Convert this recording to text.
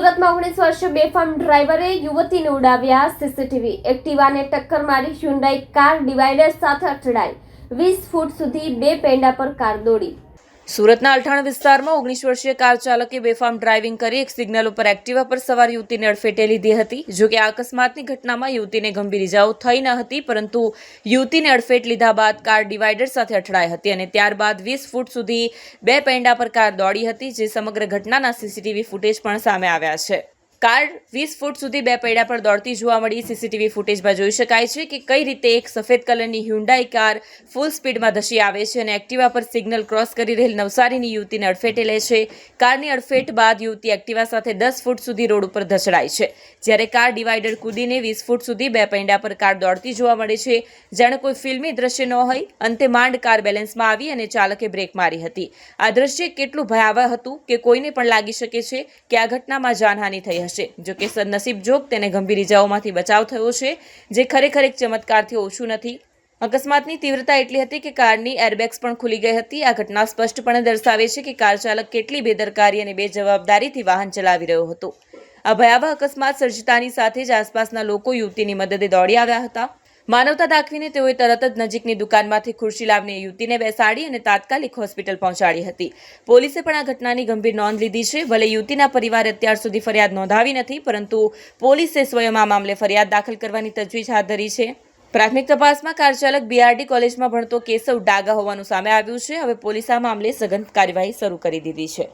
સુરતમાં ઓગણીસ વર્ષીય બેફામ ડ્રાઈવરે યુવતીને ઉડાવ્યા સીસીટીવી. એક્ટિવાને ટક્કર મારી હ્યુન્ડાઈ કાર ડિવાઈડર સાથે અથડાઈ. વીસ ફૂટ સુધી બે પેંડા પર કાર દોડી. સુરતના અલથાણ વિસ્તારમાં ઓગણીસ વર્ષીય કાર ચાલકે બેફામ ડ્રાઇવિંગ કરી એક સિગ્નલ ઉપર એક્ટિવા પર સવાર યુવતીને અડફેટે લીધી હતી, જો કે આ અકસ્માતની ઘટનામાં યુવતીને ગંભીર ઇજાઓ થઈ ન હતી, પરંતુ યુવતીને અડફેટ લીધા બાદ કાર ડિવાઈડર સાથે અથડાઈ હતી અને ત્યારબાદ વીસ ફૂટ સુધી બે પૈંડા પર કાર દોડી હતી, જે સમગ્ર ઘટનાના સીસીટીવી ફૂટેજ પણ સામે આવ્યા છે. કાર વીસ ફૂટ સુધી બે પૈડા પર દોડતી જોવા મળી. સીસીટીવી ફૂટેજમાં જોઈ શકાય છે કે કઈ રીતે એક સફેદ કલરની હ્યુન્ડાઈ કાર ફૂલ સ્પીડમાં ધસી આવે છે અને એક્ટિવા પર સિગ્નલ ક્રોસ કરી રહેલ નવસારીની યુવતીને અડફેટે લે છે. કારની અડફેટ બાદ યુવતી એક્ટિવા સાથે દસ ફૂટ સુધી રોડ ઉપર ધસડાય છે. જ્યારે કાર ડિવાઈડર કૂદીને વીસ ફૂટ સુધી બે પૈડા પર કાર દોડતી જોવા મળે છે. જાણે કોઈ ફિલ્મી દ્રશ્ય ન હોય, અંતે માંડ કાર બેલેન્સમાં આવી અને ચાલકે બ્રેક મારી હતી. આ દ્રશ્ય કેટલું ભયાવહ હતું કે કોઈને પણ લાગી શકે છે કે આ ઘટનામાં જાનહાનિ થઈ હશે. જો કે સદનસીબ જોગ તેને ગંભીર ઇજાઓમાંથી બચાવ થયો છે, જે ખરેખર એક ચમત્કારથી ઓછું નથી. અકસ્માતની તીવ્રતા એટલી હતી કે કારની એરબેગ્સ પણ ખુલી ગઈ હતી. આ ઘટના સ્પષ્ટપણે દર્શાવે છે કે કાર ચાલક કેટલી બેદરકારી અને બેજવાબદારીથી વાહન ચલાવી રહ્યો હતો. આ ભયાવહ અકસ્માત સર્જતાની સાથે જ આસપાસના લોકો યુવતીની મદદે દોડી આવ્યા હતા. માનવતા દાખવીને તેઓએ તરત જ નજીકની દુકાનમાંથી ખુરશી લાવીને યુવતીને બેસાડી અને તાત્કાલિક હોસ્પિટલ પહોંચાડી હતી. પોલીસે પણ આ ઘટનાની ગંભીર નોંધ લીધી છે. ભલે યુવતીના પરિવારે અત્યાર સુધી ફરિયાદ નોંધાવી નથી, પરંતુ પોલીસે સ્વયં આ મામલે ફરિયાદ દાખલ કરવાની તજવીજ હાથ ધરી છે. પ્રાથમિક તપાસમાં કાર ચાલક બીઆરડી કોલેજમાં ભણતો કેશવ ડાગા હોવાનું સામે આવ્યું છે. હવે પોલીસ આ મામલે સઘન કાર્યવાહી શરૂ કરી દીધી છે.